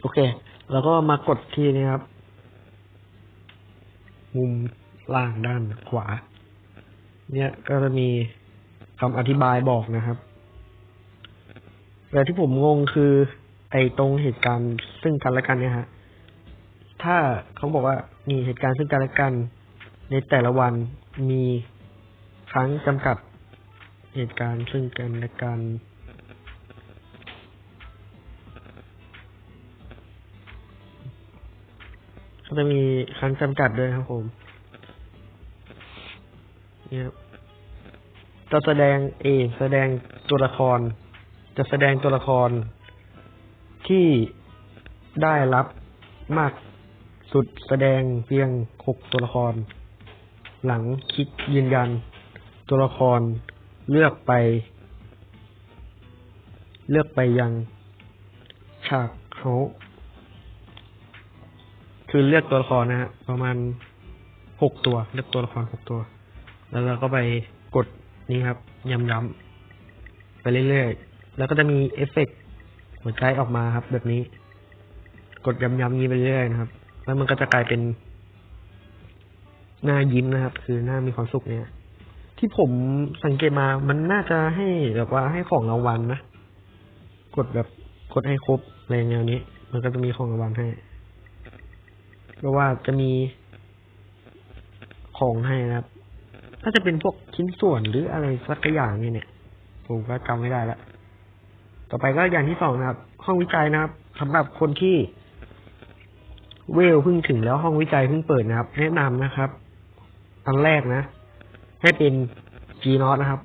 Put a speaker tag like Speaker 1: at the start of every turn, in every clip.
Speaker 1: โอเค แล้วก็มากดที่นี่ครับ มุมล่างด้านขวา เนี่ยก็จะมีคำอธิบายบอกนะครับ แต่ที่ผมงงคือ ไอ้ตรงเหตุการณ์ซึ่งกันและกันเนี่ยฮะ ถ้าเขาบอกว่ามีเหตุการณ์ซึ่งกันและกัน ในแต่ละวันมีครั้งจำกัดเหตุการณ์ซึ่งกันและกัน ก็จะมีครั้งจำกัดด้วยครับผมเนี่ยครับจะแสดงเองแสดงตัวละคร จะแสดงตัวละคร ที่ได้รับมากสุดแสดงเพียงหกตัวละคร หลังคิดยืนยัน ตัวละครเลือกไป เลือกไปยัง ฉากเขา คือเลือกตัวละครนะฮะประมาณหกตัว เลือกตัวละครหกตัว แล้วเราก็ไปกดนี้ครับย้ำๆไปเรื่อยๆ แล้วก็จะมีเอฟเฟกต์หัวใจออกมาครับ แบบนี้ กดย้ำๆนี้ไปเรื่อยๆนะครับ แล้วมันก็จะกลายเป็นหน้ายิ้มนะครับ คือหน้ามีความสุขเนี่ย ที่ผมสังเกตมามันน่าจะให้แบบว่าให้ของรางวัลนะ กดแบบกดให้ครบอะไรแนวนี้ มันก็จะมีของรางวัลให้ เพราะว่าจะมีของให้นะครับ ถ้าจะเป็นพวกชิ้นส่วนหรืออะไรสักอย่างเนี่ยเนี่ย ผมก็จำไม่ได้ละ ต่อไปก็อย่างที่สองนะครับ ห้องวิจัยนะครับสำหรับคนที่เวลเพิ่งถึงแล้วห้องวิจัยเพิ่งเปิดนะครับ แนะนำนะครับ อันแรกนะ ให้เป็น G n o t นะครับ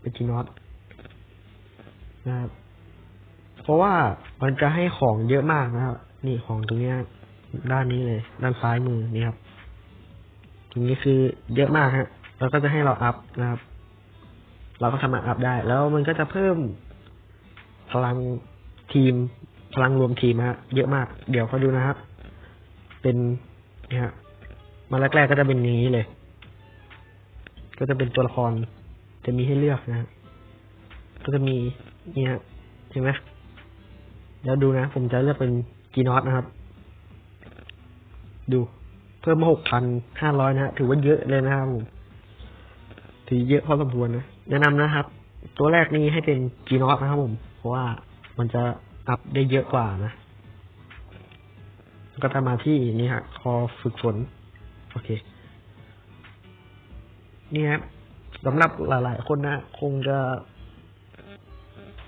Speaker 1: เป็น G n o t นะครับ เพราะว่ามันจะให้ของเยอะมากนะครับ นี่ของตรงนี้ ด้านนี้เลย ด้านซ้ายมือนี่ครับตรงนี้คือเยอะมากฮะแล้วก็จะให้เราอัพนะครับ เราก็สามารถอัพได้ แล้วมันก็จะเพิ่มพลังทีม พลังรวมทีมฮะ เยอะมาก เดี๋ยวเขาดูนะครับ เป็นนี่ฮะ มาแรกๆก็จะเป็นอย่างนี้เลย ก็จะเป็นตัวละคร จะมีให้เลือกนะ ก็จะมีนี่ยเห็นไหมแล้วดูนะ ผมจะเลือกเป็นกีนอตนะครับ ดูเพิ่มมาหกพันห้าร้อยนะฮะถือว่าเยอะเลยนะครับผมถือเยอะพอสมควรนะแนะนำนะครับ ตัวแรกนี้ให้เป็นกีนอตนะครับผม เพราะว่ามันจะอัพได้เยอะกว่านะ ก็จะมาที่นี่ฮะ คอฝึกฝน โอเค นี่ครับสำหรับหลาย ๆ คนนะคงจะ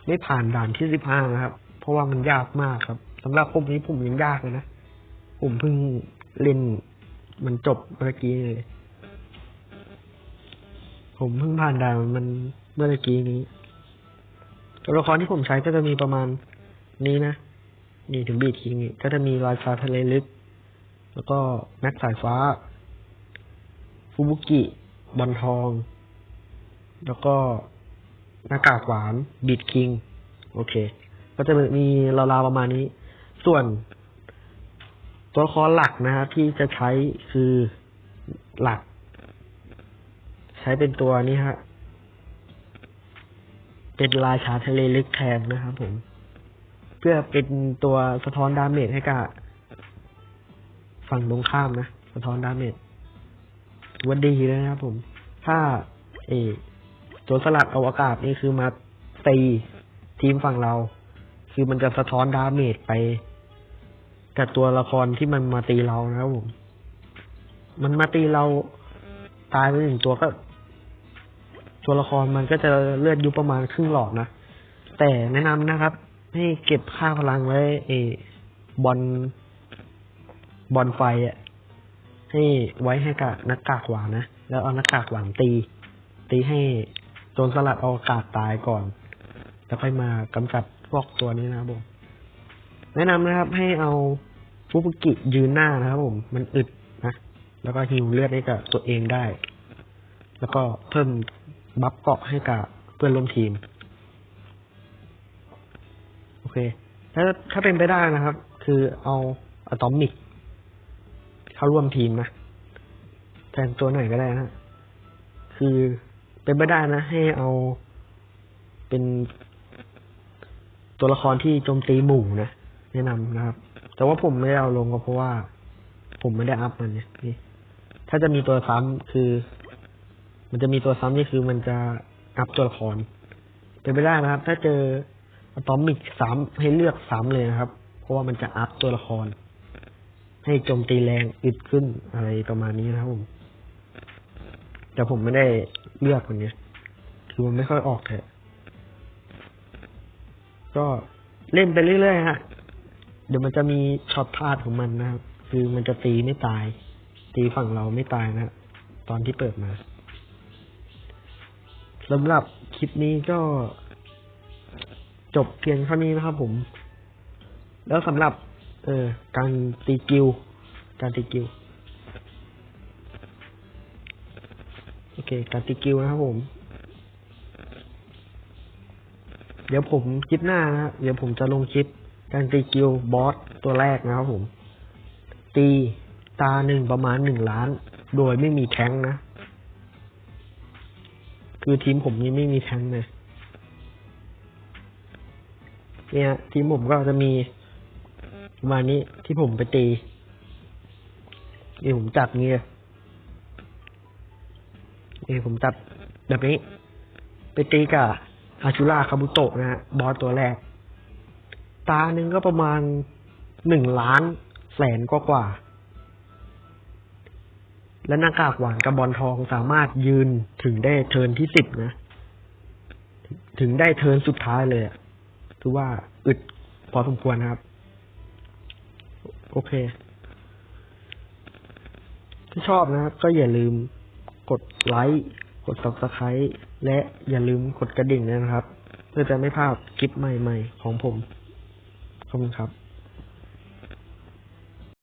Speaker 1: ไม่ผ่านด่านที่สิบห้านะครับ เพราะว่ามันยากมากครับสำหรับผมนี้ผมยังยากเลยนะ ผมเพิ่ง เล่นมันจบเมื่อกี้เลย ผมเพิ่งผ่านด่านมันเมื่อกี้นี้ตัวละครที่ผมใช้ก็จะมีประมาณนี้นะ นี่ถึงบีทีนี้ก็จะมีรอยฟ้าทะเลลึก แล้วก็แม็กสายฟ้า ฟูบุกิบอลทอง แล้วก็หน้ากากหวานบีดคิง โอเค ก็จะมีราวๆประมาณนี้ ส่วน ตัวครหลักนะครับที่จะใช้คือหลัก ใช้เป็นตัวนี้ฮะเป็นราชาทะเลลึกแทนนะครับผม เพื่อเป็นตัวสะท้อนดาเมจให้กับฝั่งตรงข้ามนะสะท้อนดาเมจว่าดีเลยนะครับผม ถ้า เออตัวสลัดอวกาศนี่คือมาตีทีมฝั่งเรา คือมันจะสะท้อนดาเมจไป กับตัวละครที่มันมาตีเรานะครับผม มันมาตีเราตายไปหนึ่งตัวก็ ตัวละครมันก็จะเลือดยุบประมาณครึ่งหลอดนะ แต่แนะนำนะครับ ให้เก็บค่าพลังไว้เอบอลบอลไฟอะให้ไว้ให้กับนักกากหวานนะ แล้วเอานักกากหวานตี ตีให้โจรสลัดอวกาศตายก่อน แล้วค่อยมากำจัดพวกตัวนี้นะครับผม แนะนำนะครับ ให้เอาฟุบุกิยืนหน้านะครับ ผม มันอึดนะแล้วก็ฮิวเลือดให้กับตัวเองได้ แล้วก็เพิ่มบัฟเกาะให้กับเพื่อนร่วมทีม โอเค ถ้าถ้าเป็นไปได้นะครับ คือเอาอะตอมิกเข้าร่วมทีมนะแทนตัวไหนก็ได้นะคือเป็นไปได้นะ ให้เอาเป็นตัวละครที่โจมตีหมู่นะ แนะนำนะครับ แต่ว่าผมไม่ได้เอาลงก็เพราะว่า ผมไม่ได้อัพมันเนี่ยนี่ ถ้าจะมีตัวซ้ำคือ มันจะมีตัวซ้ำนี่คือมันจะอัพตัวละครเป็นไปได้นะครับ ถ้าเจออะตอมิกซ้ำให้เลือกซ้ำเลยนะครับ เพราะว่ามันจะอัพตัวละคร ให้โจมตีแรงอึดขึ้นอะไรประมาณนี้นะครับผมแต่ผมไม่ได้เลือกมันนี่ยคือมันไม่ค่อยออกแท้ก็เล่นไปเรื่อยๆฮะ เดี๋ยวมันจะมีช็อตพลาดของมันนะครับ คือมันจะตีไม่ตาย ตีฝั่งเราไม่ตายนะตอนที่เปิดมาสำหรับคลิปนี้ก็จบเพียงเท่านี้นะครับผม แล้วสำหรับ เออการตีกิว การตีกิว โอเค การตีกิวนะครับผม เดี๋ยวผมคลิปหน้านะฮะเดี๋ยวผมจะลงคลิป การตีกิวบอสตัวแรกนะครับผม ตีตาหนึ่งประมาณหนึ่งล้าน โดยไม่มีแท้งนะ คือทีมผมนี่ไม่มีแท้งเลยเนี่ย ทีมผมก็จะมีประมาณนี้ที่ผมไปตีนี่ผมจัดเงี้ยนี่ผมจัดแบบนี้ ไปตีกับอาชูราคาบุโตะนะฮะบอสตัวแรก ตาหนึ่งก็ประมาณหนึ่งล้านแสนกว่ากว่า และหน้ากากหวานกับบอลทองสามารถยืนถึงได้เทินที่สิบนะ ถึงได้เทินสุดท้ายเลยอะถือว่าอึดพอสมควรนะครับ โอเค ถ้าชอบนะครับ ก็อย่าลืมกดไลค์กด subscribe และอย่าลืมกดกระดิ่งด้วยนะครับ เพื่อจะไม่พลาดคลิปใหม่ๆ ของผม ขอบคุณครับ